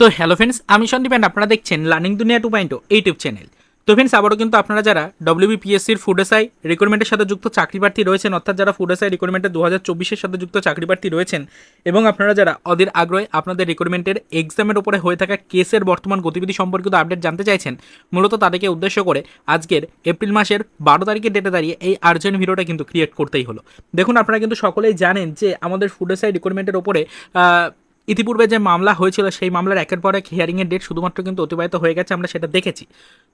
তো hello friends আমি Sandeep and আপনারা দেখছেন learning Duniya two point YouTube channel তো ফ্রেন্ডস আবারও কিন্তু আপনারা যারা ডব্লিউবিপিএসসির ফুড এসআই রিক্রুটমেন্টের সাথে যুক্ত চাকরি প্রার্থী রয়েছেন, অর্থাৎ যারা ফুড এসআই রিক্রুটমেন্টের দু হাজার চব্বিশের সাথে যুক্ত চাকরি প্রার্থী রয়েছেন, এবং আপনারা যারা অধীর আগ্রহে আপনাদের রিক্রুটমেন্টের এক্সামের উপরে হয়ে থাকা কেসের বর্তমান গতিবিধি সম্পর্কিত আপডেট জানতে চাইছেন, মূলত তাদেরকে উদ্দেশ্য করে আজকের এপ্রিল মাসের বারো তারিখের ডেটে দাঁড়িয়ে এই আর্জেন্ট ভিডিওটা কিন্তু ক্রিয়েট করতেই হলো। দেখুন, আপনারা কিন্তু সকলেই জানেন যে আমাদের ফুড এসআই রিক্রুটমেন্টের ওপরে ইতিপূর্বে যে মামলা হয়েছিল, সেই মামলার একের পর এক হিয়ারিংয়ের ডেট শুধুমাত্র কিন্তু অতিবাহিত হয়ে গেছে, আমরা সেটা দেখেছি।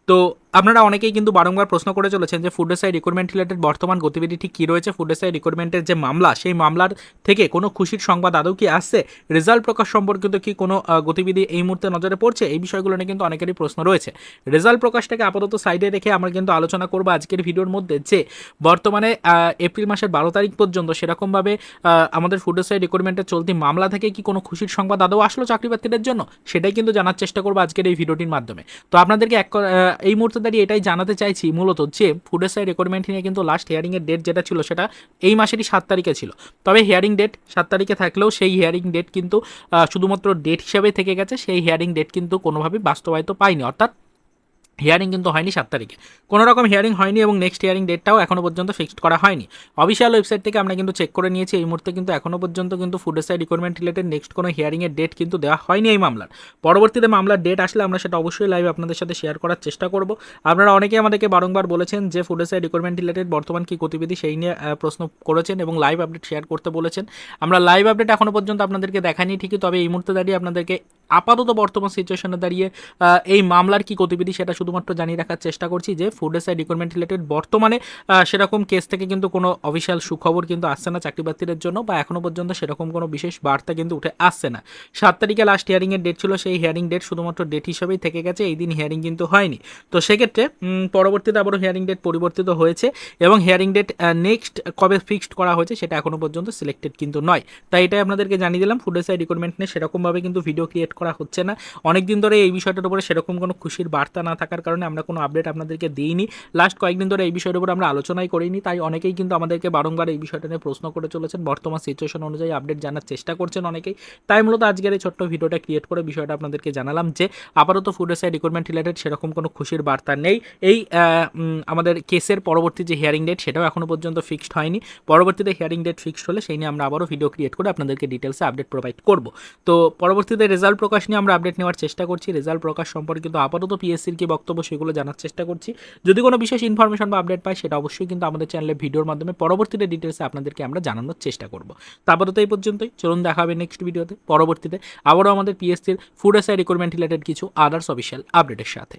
তো আপনারা অনেকেই কিন্তু বারংবার প্রশ্ন করে চলেছেন যে ফুড এসআই রিক্রুটমেন্ট রিলেটেড বর্তমান গতিবিধি ঠিক কী রয়েছে? ফুড এসআই রিক্রুটমেন্টের যে মামলা, সেই মামলার থেকে কোনো খুশির সংবাদ আদৌ কি আসছে? রেজাল্ট প্রকাশ সম্পর্কিত কি কোনো গতিবিধি এই মুহূর্তে নজরে পড়ছে? এই বিষয়গুলো নিয়ে কিন্তু অনেকেরই প্রশ্ন রয়েছে। রেজাল্ট প্রকাশটাকে আপাতত সাইডে রেখে আমরা কিন্তু আলোচনা করব আজকের ভিডিওর মধ্যে যে বর্তমানে এপ্রিল মাসের বারো তারিখ পর্যন্ত সেরকমভাবে আমাদের ফুড এসআই রিক্রুটমেন্টের চলতি মামলা থেকে কি কোনো খুশির সংবাদ আদৌ আসলো চাকরি প্রার্থীদের জন্য? সেটাই কিন্তু জানার চেষ্টা করব আজকের এই ভিডিওটির মাধ্যমে। তো আপনাদেরকে এক এই মুহূর্তে দাঁড়িয়ে এটাই জানাতে চাইছি মূলত যে ফুড সাইড রেকর্ডমেন্ট নিয়ে কিন্তু লাস্ট হিয়ারিংয়ের ডেট যেটা ছিল সেটা এই মাসেরই সাত তারিখে ছিল। তবে হিয়ারিং ডেট সাত তারিখে থাকলেও সেই হিয়ারিং ডেট কিন্তু শুধুমাত্র ডেট হিসাবে থেকে গেছে, সেই হিয়ারিং ডেট কিন্তু কোনোভাবেই বাস্তবায়িত পায়নি। অর্থাৎ হিয়ারিং কিন্তু হয়নি সাত তারিখে। কোনো রকম হিয়ারিং হয়নি এবং নেক্সট হিয়ারিং ডেটটাও এখনও পর্যন্ত ফিক্সড করা হয়নি। অফিসিয়াল ওয়েবসাইট থেকে আমরা কিন্তু চেক করে নিয়েছি, এই মুহূর্তে কিন্তু এখনও পর্যন্ত কিন্তু food SI requirement related next কোনো হিয়ারিংয়ের ডেট কিন্তু দেওয়া হয়নি এই মামলার। পরবর্তীতে মামলার ডেট আসলে আমরা সেটা অবশ্যই লাইভ আপনাদের সাথে শেয়ার করার চেষ্টা করব। আপনারা অনেকেই আমাদেরকে বারংবার বলেছেন যে ফুড এসআই রিকোয়ারমেন্ট রিলেটেড বর্তমান কী গতিবিধি সেই নিয়ে প্রশ্ন করেছেন এবং লাইভ আপডেট শেয়ার করতে বলেছেন। আমরা লাইভ আপডেট এখনও পর্যন্ত আপনাদেরকে দেখাইনি ঠিকই, তবে এই মুহূর্তে দাঁড়িয়ে আপনাদেরকে আপাতত বর্তমান সিচুয়েশনে দাঁড়িয়ে এই মামলার কি গতিবিধি সেটা শুধুমাত্র জানিয়ে রাখার চেষ্টা করছি যে ফুড এসআই রিক্রুটমেন্ট রিলেটেড বর্তমানে সেরকম কেস থেকে কিন্তু কোনো অফিসিয়াল সুখবর কিন্তু আসছে না চাকরি প্রার্থীদের জন্য বা এখনও পর্যন্ত সেরকম কোনো বিশেষ বার্তা কিন্তু উঠে আসছে না। সাত তারিখে লাস্ট হিয়ারিংয়ের ডেট ছিল, সেই হিয়ারিং ডেট শুধুমাত্র ডেট হিসেবেই থেকে গেছে, এই দিন হিয়ারিং কিন্তু হয়নি। তো সেক্ষেত্রে পরবর্তীতে আবারও হিয়ারিং ডেট পরিবর্তিত হয়েছে এবং হিয়ারিং ডেট নেক্সট কবে ফিক্সড করা হয়েছে সেটা এখনও পর্যন্ত সিলেক্টেড কিন্তু নয়। তাই এটাই আপনাদেরকে জানিয়ে দিলাম ফুড এসআই রিক্রুটমেন্ট নিয়ে সেরকমভাবে কিন্তু ভিডিও ক্রিয়েট করা হচ্ছে না। অনেক দিন ধরে এই বিষয়টার উপরে সেরকম কোনো খুশির বার্তা না থাকার কারণে আমরা কোনো আপডেট আপনাদেরকে দিইনি। লাস্ট কয়েকদিন ধরে এই বিষয়ের উপর আমরা আলোচনাই করিনি, তাই অনেকেই কিন্তু আমাদেরকে বারংবার এই বিষয়টা নিয়ে প্রশ্ন করে চলেছেন। বর্তমান সিচুয়েশন অনুযায়ী আপডেট জানার চেষ্টা করছেন অনেকেই। তাই মূলত আজকের এই ছোট্ট ভিডিওটা ক্রিয়েট করে বিষয়টা আপনাদেরকে জানালাম যে, আপাতত ফুড এসআই রিক্রুটমেন্ট রিলেটেড সেরকম কোনো খুশির বার্তা নেই। এই আমাদের কেসের পরবর্তী যে হিয়ারিং ডেট সেটাও এখনও পর্যন্ত ফিক্সড হয়নি। পরবর্তীতে হিয়ারিং ডেট ফিক্সড হলে সেই নিয়ে আমরা আবারও ভিডিও ক্রিয়েট করে আপনাদেরকে ডিটেলসে আপডেট প্রোভাইড করব। তো পরবর্তীতে রেজাল্ট প্রকাশ নিয়ে আমরা আপডেট নেওয়ার চেষ্টা করছি রেজাল্ট প্রকাশ সম্পর্কিত আপাতত পিএসসির কি বক্তব্য সেগুলো জানার চেষ্টা করছি। যদি কোনো বিশেষ ইনফরমেশন বা আপডেট পাই, সেটা অবশ্যই কিন্তু আমাদের চ্যানেলে ভিডিওর মাধ্যমে পরবর্তীতে ডিটেলসে আপনাদেরকে আমরা জানানোর চেষ্টা করব। আপাতত এই পর্যন্তই, চলুন দেখা হবে নেক্সট ভিডিওতে পরবর্তীতে আবারও আমাদের পিএসসির ফুড এসআই রিক্রুটমেন্ট রিলেটেড কিছু আদার্স অফিসিয়াল আপডেটের সাথে।